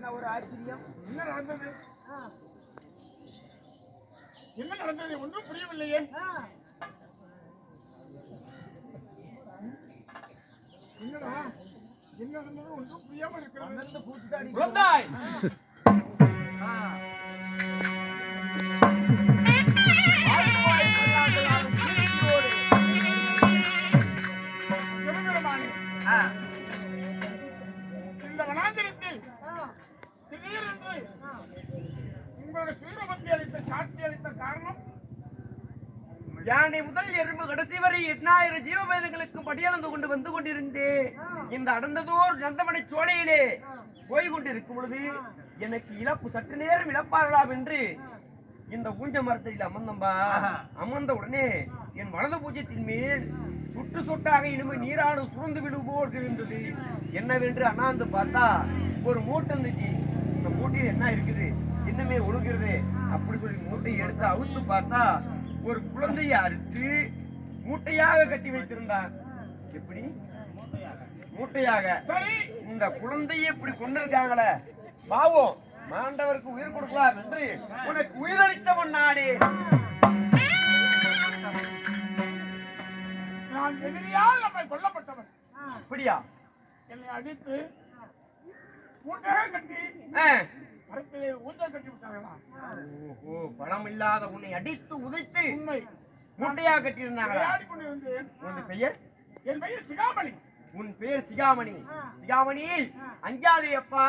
என்ன ஒரு ஆச்சரியம்? என்ன நடந்தது? என்ன நடந்தது? ஒன்றும் புரியவில்லையே. என்னடா? என்ன நடந்தது? ஒன்றும் புரியாம இருக்கிறது. அங்கிருந்து யானை முதல் எறும்பு கடைசி வரை எண்ணாயிரம் ஜீவபேதங்களுக்கு படியளந்து கொண்டு வந்து கொண்டிருந்தேன் இந்த அடர்ந்ததோர் நந்தமனை சோலையிலே போய் கொண்டிருக்கும் பொழுது எனக்கு இழப்பு சற்று நேரம் இழப்பார்களாம் என்று இந்த ஊஞ்ச மரத்தில் அமர்ந்தம்பா அமர்ந்த உடனே என் வலது பூஜ்யத்தின் மேல் சுட்டு சொட்டாக இனிமே நீராடு சுரந்து போல் இருந்தது. என்னவென்று அண்ணாந்து பார்த்தா ஒரு மூட்டை இருந்துச்சு. இந்த மூட்டையில் என்ன இருக்குது? இன்னுமே ஒழுகுறது அப்படி சொல்லி மூட்டையை எடுத்து அவுத்து பார்த்தா ஒரு குழந்தையை அறுத்து மூட்டையாக கட்டி வைத்திருந்தான் எப்படி? மூட்டையாக. இந்த குழந்தையை இப்படி கொண்டிருக்காங்களே பாவம். மாண்டவருக்கு உயிர் கொடுக்கலாம் என்று உனக்கு உயிரளித்தவன் நானே நான் எதிரியால் நம்மை கொல்லப்பட்டவன். அப்படியா? என்னை அடித்து கட்டி. மரத்திலே ஊஞ்சல் கட்டி ஓஹோ பணம் இல்லாத உன்னை அடித்து உதைத்து உண்மை. கொண்டிருந்தேன். உன் பெயர்? என் பெயர் சிகாமணி. உன் பேர் சிகாமணி. சிகாமணி அஞ்சாதே அப்பா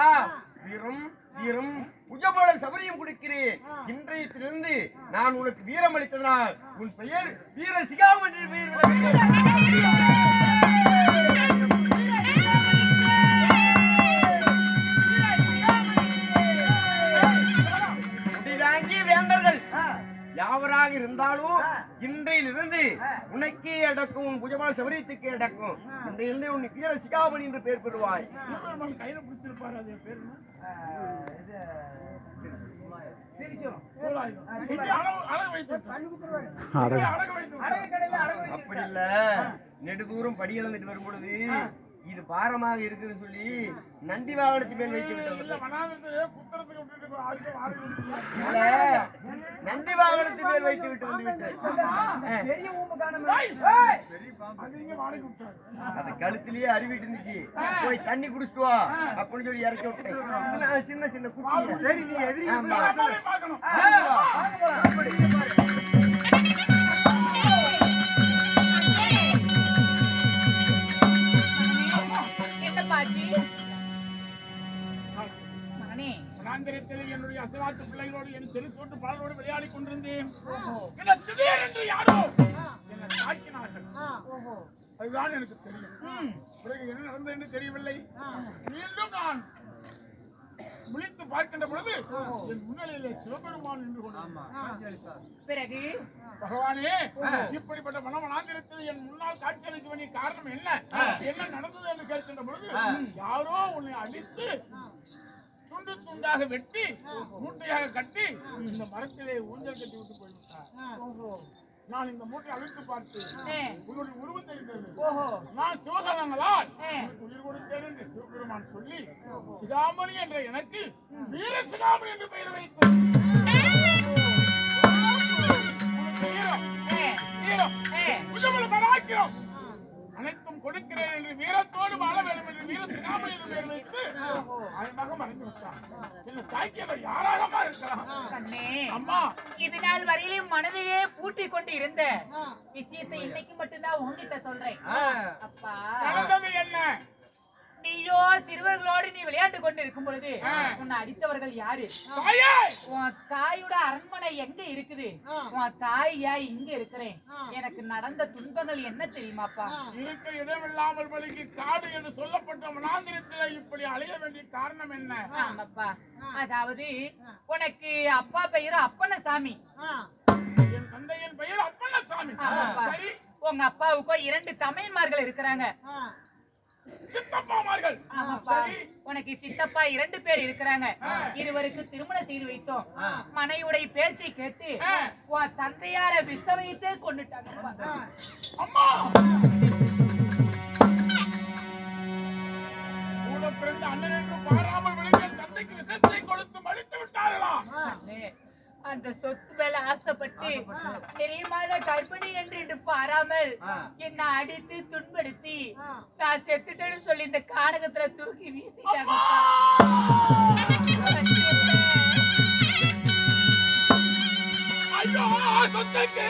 வீரம் வீரம். உஜபோல சபரியும் கொடுக்கிறேன். இன்றையத்திலிருந்து நான் உனக்கு வீரம் அளித்ததனால் உன் பெயர் வீர சிகாமணி பெயர் யாவராக இருந்தாலும் இன்றையிலிருந்து உனக்கே அடக்கும் உன் புஜமான சபரியத்துக்கே அடக்கும் இன்றையிலிருந்து உன் வீர சிகாமணி என்று பெயர் பெறுவாய். கையில பிடிச்சிருப்பாரு அது பேர். அப்படி இல்ல. நெடுதூரம் படி இழந்துட்டு வரும் பொழுது இது பாரமாக இருக்குதுன்னு சொல்லி நந்தி வாகனத்து மேல் வைத்து விட்டோம். இல்ல நந்தி வாகனத்து மேல் வைத்து விட்டு வந்து. அது கழுத்திலேயே அருவிட்டு இருந்துச்சு. போய் தண்ணி குடிச்சிட்டு வா அப்படின்னு சொல்லி இறக்கி விட்டேன். நான் சின்ன சின்ன குட்டி சரி நீ எதிரி மகனே. வனாந்திரத்திலே என்னுடைய அசவாத்து பிள்ளைகளோடு என் செல் சோட்டு பாலோடு விளையாடி கொண்டிருந்தேன். என்ன திடீரென்று யாரோ என்னை தாக்கினார்கள். அதுதான் எனக்கு தெரியும். பிறகு என்ன நடந்தது என்று தெரியவில்லை. மீண்டும் நான் விழித்து பார்க்கின்ற பொழுது என் முன்னிலையிலே சிவபெருமான் நின்று கொண்டிருந்தார் பிறகு? பகவானே இப்படிப்பட்ட வனவனாந்திரத்தில் என் முன்னால் காட்சியளிக்க வேண்டிய காரணம் என்ன? என்ன நடந்தது என்று கேட்கின்ற பொழுது யாரோ உன்னை அடித்து துண்டு துண்டாக வெட்டி மூட்டையாக கட்டி இந்த மரத்திலே ஊஞ்சல் கட்டி விட்டு போய்விட்டார். நான் இந்த மூட்டை அழுத்து பார்த்து உன்னுடைய உருவம் தெரிந்தது. நான் சிவகணங்களால் ஏ. உனக்கு உயிர் கொடுத்தேன் சிவபெருமான் சொல்லி சிகாமணி என்ற எனக்கு வீர சிகாமணி என்று பெயர் வைத்து. வீரம் ஏ, வீரம் ஏ, உஜமல பராக்கிரம். அனைத்தும் கொடுக்கிறேன் என்று வீரத்தோடு வாழ வேண்டும் என்று வீர சிகாமணி என்று பெயர் வைத்து அழகாக மறைந்து விட்டான். என்ன தாக்கியவர் யாராகமா இருக்கலாம்? கண்ணே அம்மா. இது நாள் வரையிலும் மனதையே பூட்டி கொண்டு இருந்த விஷயத்தை இன்னைக்கு மட்டும்தான் உன்கிட்ட சொல்றேன். அப்பா. என்ன? நீயோ சிறுவர்களோடு நீ விளையாண்டு கொண்டு இருக்கும் பொழுது. உன்னை அடித்தவர்கள் யாரு? உன் தாயோட அரண்மனை எங்க இருக்குது? உன் தாயா இங்க இருக்கிறேன். எனக்கு நடந்த துன்பங்கள் என்ன தெரியுமாப்பா? இருக்க இடமில்லாமல் வழிக்கு காடு என்று சொல்லப்பட்ட மனாந்திரத்தில் இப்படி அலைய வேண்டிய காரணம் என்ன? ஆமாப்பா. அதாவது உனக்கு அப்பா பெயரு அப்பனசாமி. என் தந்தையின் பெயர். சரி. உங்க அப்பாவுக்கோ இரண்டு தமையன்மார்கள் இருக்கிறாங்க. சித்தப்பாமார்கள். உனக்கு சித்தப்பா இரண்டு பேர் இருக்கிறாங்க. இருவருக்கு திருமணம் செய்து வைத்தோம். மனையுடைய பேச்சை கேட்டு உன் தந்தையார விசவைத்து கொண்டுட்டாங்க அண்ணன் என்று பாராமல் தந்தைக்கு விஷத்தை கொடுத்து மலித்து விட்டார்களா? அந்த சொத்து மேல ஆசைப்பட்டு தெரியுமாத கர்ப்பிணி என்று பாராமல். என்னை அடித்து துன்படுத்தி நான் செத்துட்டேன்னு சொல்லி இந்த கானகத்துல தூக்கி வீசிட்டாங்க. ஐயோ சொத்துக்கு!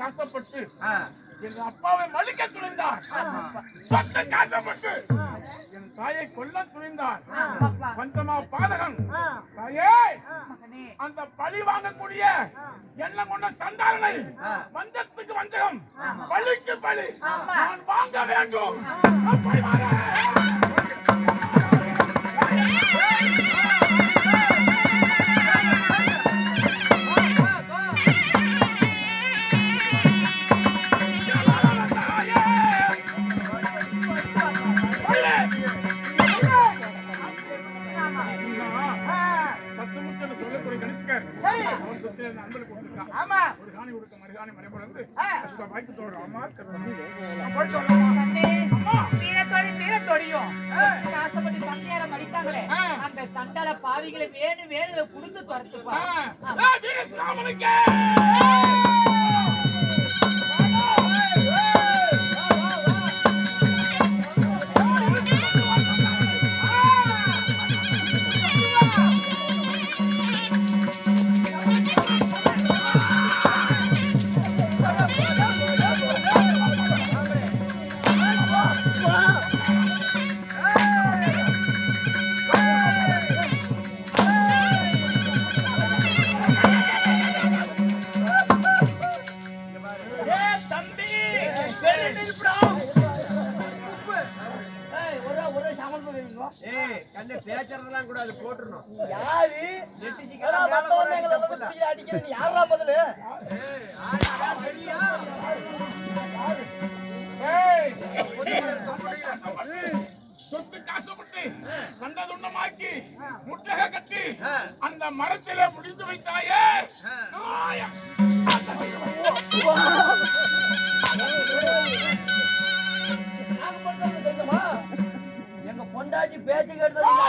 மண்ணுக்கு ஆசைப்பட்டு. என் அப்பாவை மலிக்க துணிந்தார். சொத்து காசப்பட்டு என் தாயை கொல்ல துணிந்தார். பஞ்சமா பாதகன் தாயே அந்த பழி வாங்கக்கூடிய எண்ணம் கொண்ட சண்டாளனை வஞ்சத்துக்கு வஞ்சகம். பழிக்கு பழி. நான் வாங்க வேண்டும். அப்படி வாங்க. ஆமா ஒரு காணி கொடுக்க மறுகாணி மறைமுடந்து ஆ. அந்த வாய்க்கத்தோட அம்மா ஆசைப்பட்டு சண்டையார மடித்தாங்களே அந்த சண்டால பாவிகளை வேணும் வேணும் குடுத்து துரத்துப்பா பேச்சறதெல்லாம் கூட அது போட்டுறணும். ஏய்! சொத்து காசுப்பட்டு கண்ட துண்டமாக்கி முட்டக கட்டி அந்த மரத்திலே முடிந்து வைத்தாயே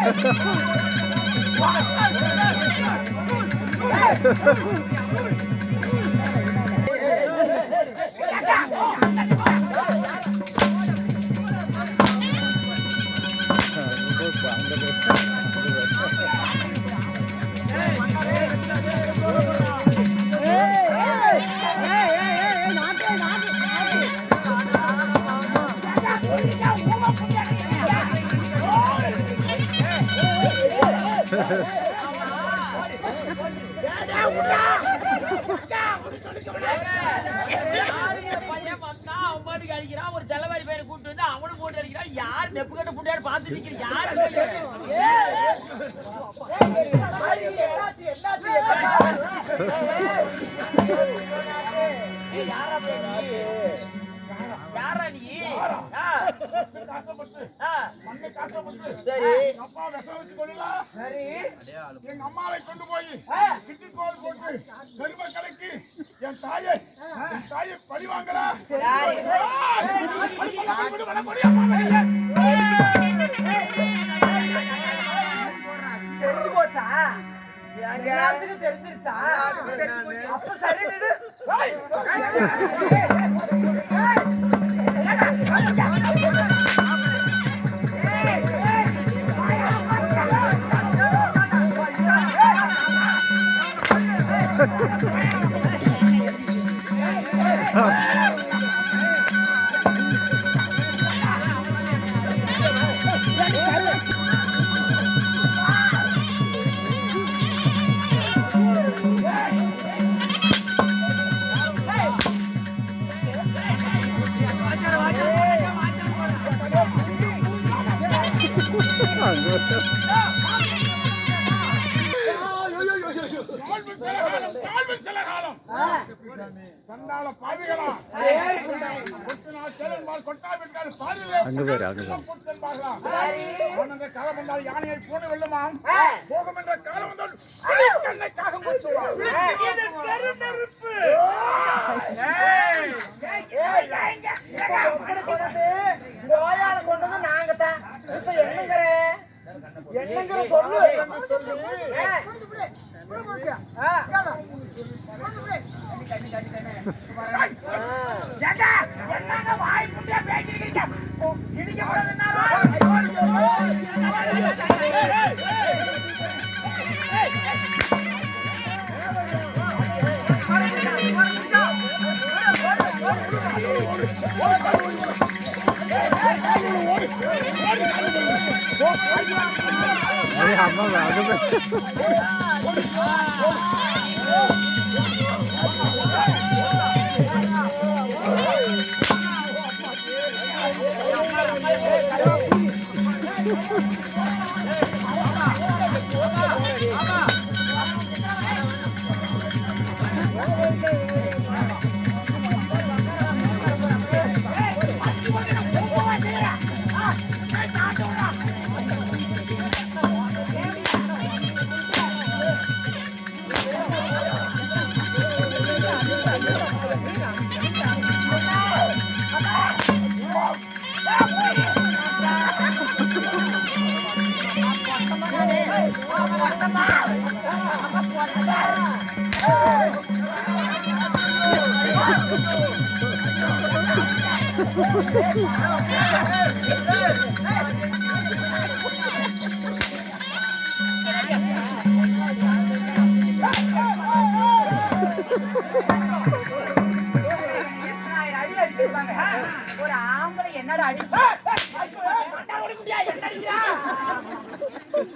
பையன் அடிக்கிறான் ஒரு தலைவாரி பையனை கூட்டு வந்து அவனும் போட்டு அடிக்கிறான் யார் நெப்பு கட்ட பார்த்து நிக்கிற யாரு யாரா நீ சரி. அப்பா விஷம் வச்சு கொள்ளலாம் சரி எங்க அம்மாவை கொண்டு போய் சிட்டிக்கோள் போட்டு பெருமை தாயை என் தாயை பழி வாங்கடா தெரிஞ்சு போச்சா எல்லாத்துக்கும் தெரிஞ்சிருச்சா அப்ப சரி விடு சண்டால பாதிலே அங்க காலம் வந்தால் யானையை போன வெல்லுமாம் போகம் என்ற காலம் வந்தால் காகம் நாங்க தான் இப்ப என்னங்கிற என்னங்கிற சொல்லு 你喊不了，对不对？ஒரு ஆம்பளை என்னடா அடி அங்கேனா போய் வந்து முடிக்கிறாங்க, இழுக்கிறாங்க போய். ஏய், லஞ்சம் வாங்கி தரது, இழுக்கிறாதீங்களா? இழுக்கிறாதீங்க, லஞ்சம் வாங்கி தரது.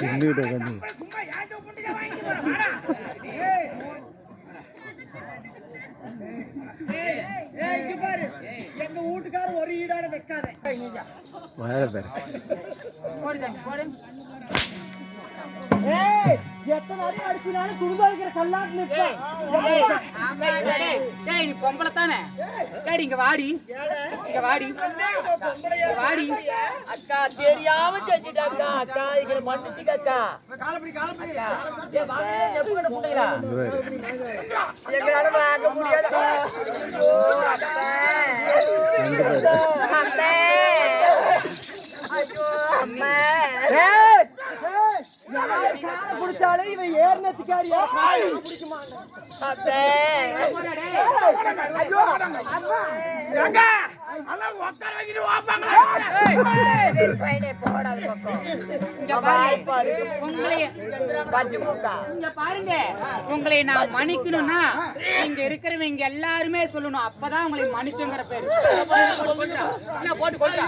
இருந்துகிட்டு உட்காந்து எங்க வீட்டுக்காரர் ஒரு ஈடாட வைக்காத. ஏய் எத்தனை அடி அடிச்சினாலும் குடும்பம் இருக்கிற கல்லாட்டு நிற்பேன் ஏய் நீ பொம்பளை தானே? சரி இங்க வாடி. இங்க வாடி. இங்க வாடி. அக்கா தெரியாம செஞ்சுட்டாக்கா. அக்கா எங்களை மன்னிச்சுக்க அக்கா. காலப்படி காலப்படி ஏ வாங்க நெப்பு கட்ட புண்டைகளா எங்களால வாங்க முடியாது. புடிச்சாலே இவன் ஏறின சிக்காரியா உட்கார வைக்கிட்டு இங்க பாரு உங்களை இங்க பாருங்க உங்களை நான் மன்னிக்கணும்னா இங்க இருக்கிறவங்க எல்லாருமே சொல்லணும் அப்பதான் உங்களை மன்னிச்சுங்கிற பேரு போட்டு போட்டு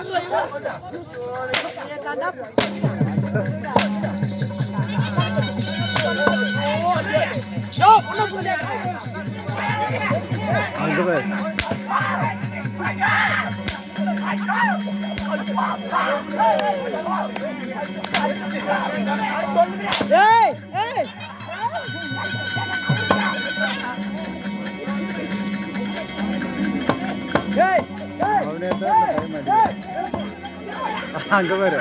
அங்க பேர் அங்க பேரு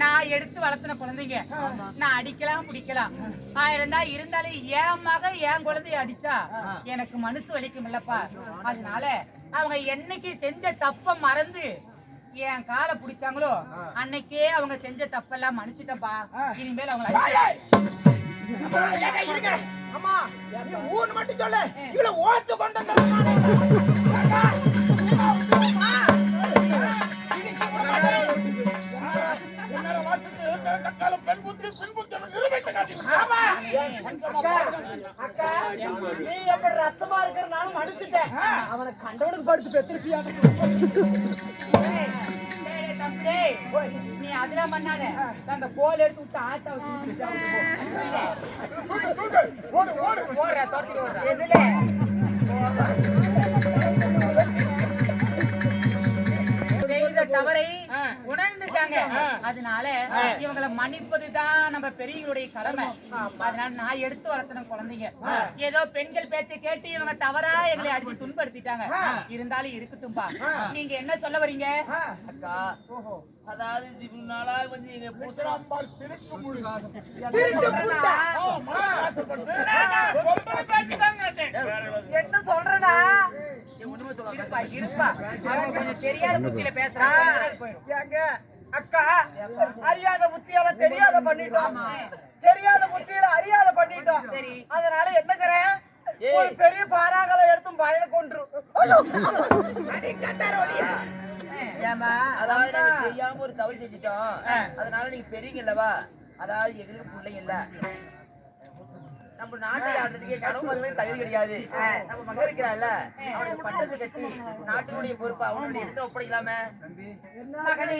நான் எடுத்து வளர்த்துன குழந்தைங்க. நான் அடிக்கலாம் பிடிக்கலாம். ஆயிரம் தான் இருந்தாலும் என் மகன் என் குழந்தைய அடிச்சா எனக்கு மனசு வலிக்கும் இல்லப்பா. அதனால அவங்க என்னைக்கு செஞ்ச தப்ப மறந்து என் காலை பிடிச்சாங்களோ அன்னைக்கே அவங்க செஞ்ச தப்பெல்லாம் மன்னிச்சிட்டப்பா இனிமேல் அவங்க. அம்மா, ஊன்னு மட்டும் சொல்லு. ஓட்டு கொண்டு கட்டால பெண் புத்தி, நிரூபித்து. நீ எப்படி ரத்தமா இருக்கிறனால மன்னிச்சுட்டேன் அவனை கண்டவனுக்கு படுத்து பெத்திருப்பியா? டேய், தம்பி, நீ அதெல்லாம் பண்ணாத. அந்த கோல் எடுத்து விட்டு ஆட்டா வச்சு ஓடு, ஓடு. ஓடுற தோட்டி ஓடுற. செய்த தவறை உணர்ந்துட்டாங்க. அதனால இவங்களை மன்னிப்பதுதான் நம்ம பெரியவங்களுடைய கடமை. அதனால நான் எடுத்து வளர்த்தன குழந்தைங்க. ஏதோ பெண்கள் பேச்சை கேட்டு இவங்க தவறா எங்களை அடிச்சு துன்படுத்திட்டாங்க இருந்தாலும் இருக்கட்டும்பா. நீங்க என்ன சொல்ல வரீங்க? அக்கா அதாவது இது நாளா வந்து எங்க அம்பாள் சிரிக்கும் இருப்பா. கொஞ்சம் தெரியாத புத்தியில அக்கா அறியாத புத்தியால தெரியாத பண்ணிட்டோம். தெரியாத புத்தியில அறியாத பண்ணிட்டோம். சரி. அதனால என்னங்கிறேன் ஒரு பெரிய பாறாங்களை எடுத்தும் பயண கொன்று. அதாவது தெரியாம ஒரு தவறு செஞ்சுட்டோம். அதனால நீங்க பெரியங்க இல்லவா? அதாவது எங்களுக்கு பிள்ளைங்க இல்ல. நம்ம நாட்டை ஆடுறதுக்கே கனவு தகுதி கிடையாது நம்ம மகன் அவனுக்கு பட்டத்தை கட்டி நாட்டினுடைய பொறுப்பு அவனுடைய இடத்துல ஒப்படைக்கலாமே மகனே!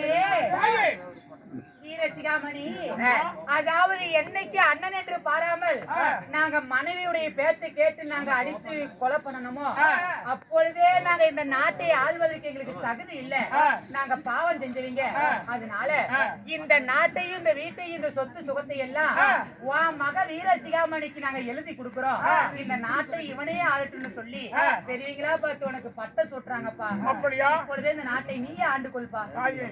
வீரசிகாமணி அதாவது என்னைக்கு அண்ணன் என்று பாராமல் நாங்க மனைவியுடைய பேச்சை கேட்டு நாங்க அடித்து கொலை பண்ணணுமோ? அப்பொழுதே நாங்க இந்த நாட்டை ஆள்வதற்கு எங்களுக்கு தகுதி இல்ல. நாங்க பாவம் செஞ்சவங்க. அதனால இந்த நாட்டையும் இந்த வீட்டையும் இந்த சொத்து சுகத்தை எல்லாம் உன் மக வீரசிகாமணிக்கு நாங்க எழுதி கொடுக்கிறோம். இந்த நாட்டை இவனே ஆளட்டும்னு சொல்லி பெரியவங்களா பார்த்து உனக்கு பட்டம் சுட்டுறாங்கப்பா. அப்படியா? இப்பொழுதே இந்த நாட்டை நீயே ஆண்டு கொள்பா தாயே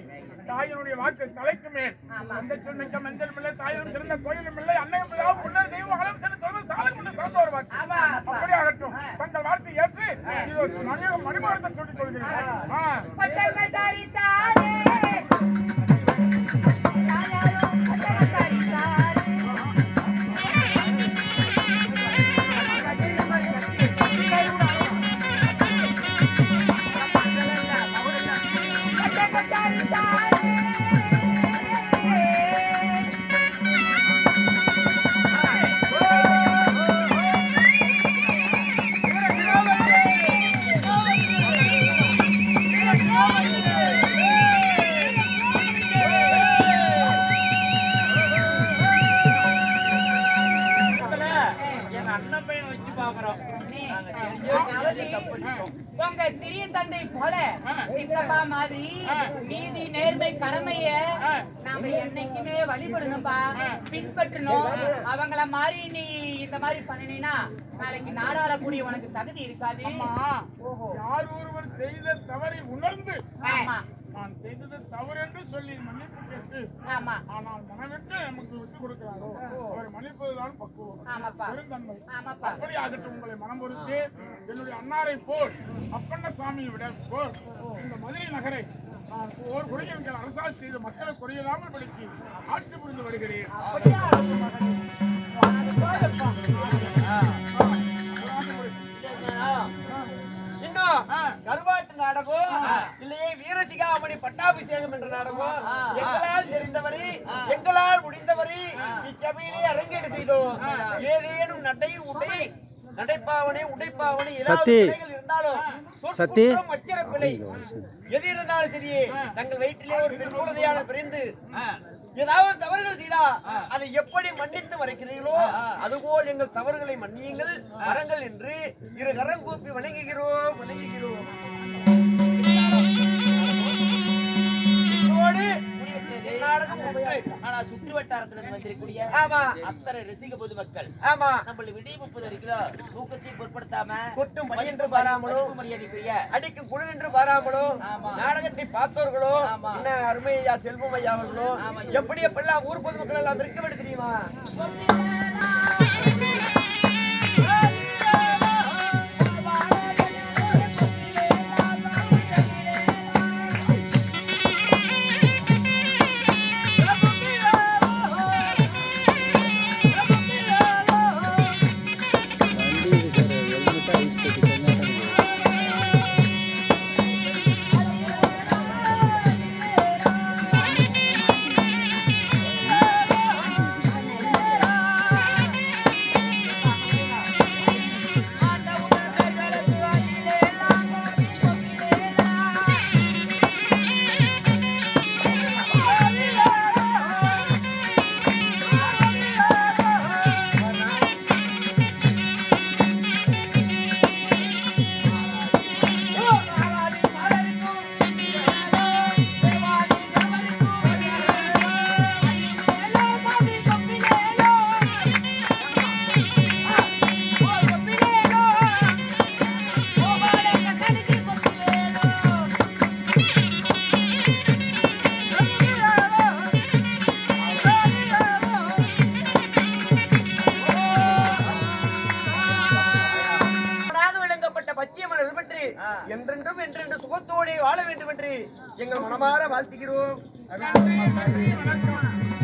தாயினுடைய வாக்கு தலைக்கு மேல். அந்த சொன்னிக்க மஞ்சள் இல்லை தாயினும் சிறந்த கோயிலும் இல்லை அன்னையும் பிதாவும் முன்னர் தெய்வம் அகலம் சென்று தொடர்ந்து சாலை கொண்டு சார்ந்த வாக்கு அப்படி ஆகட்டும். தங்கள் வார்த்தை ஏற்று இது மணியாக மணிமாரத்தை சொல்லிக் கொள்கிறேன். மாதிரி நீ இந்த மாதிரி பண்ணினீன்னா நாளைக்கு நாடாளக்கூடிய உனக்கு தகுதி இருக்காது. ஓஹோ. யார் ஒருவர் செய்த தவறை உணர்ந்து ஆமா. நான் செய்தது தவறு என்று சொல்லி மன்னிப்பு கேட்டு ஆமா. ஆனால் மனவிட்டு நமக்கு விட்டு கொடுக்கிறாரோ? அவர் மன்னிப்பதுதான் பக்குவம். பெருந்தன்மை. அப்படி ஆகட்டும் உங்களை மனம் பொறுத்து என்னுடைய அன்னாரை போல் அப்பண்ணசாமியை விட போல் இந்த மதுரை நகரை நான் ஓர் குறைகள் அரசாட்சி செய்த மக்களை குறையலாமல் படித்து ஆட்சி புரிந்து வருகிறேன். கருவாட்டு நாடகம் இல்லையே வீரசிகாமணி பட்டாபிஷேகம் என்ற நாடகம் எங்களால் தெரிந்தவரை எங்களால் முடிந்தவரை இச்சபையிலே அரங்கேடு செய்தோம் ஏதேனும் நடை உடை நடைப்பாவனை உடைப்பாவனை சத்தி. இருந்தாலும் சத்தி. வச்சிர பிழை எது இருந்தாலும் சரியே தங்கள் வயிற்றிலே ஒரு பெண் குழந்தையான பிறந்து ஏதாவது தவறுகள் செய்தா அதை எப்படி மன்னித்து மறைக்கிறீர்களோ அதுபோல் எங்கள் தவறுகளை மன்னியுங்கள் வரங்கள் என்று இரு கரம் கூப்பி வணங்குகிறோம் வணங்குகிறோம். ஆனா சுற்று வட்டாரத்துல இருந்து வந்திருக்கக்கூடிய ஆமா அத்தனை ரசிக பொதுமக்கள் ஆமா நம்மள விடிய முப்பது வரைக்கும் தூக்கத்தையும் பொருட்படுத்தாம கொட்டும் என்று பாராமலும் மரியாதைக்குரிய அடிக்கும் குழு என்று பாராமலும் ஆமா. நாடகத்தை பார்த்தவர்களோ ஆமா. என்ன அருமை ஐயா செல்வம் ஐயா அவர்களோ. எப்படி எப்பெல்லாம் ஊர் பொதுமக்கள் எல்லாம் இருக்க தெரியுமா எங்கள் மனமாற வாழ்த்துகிறோம். நன்றி, நன்றி, வணக்கம்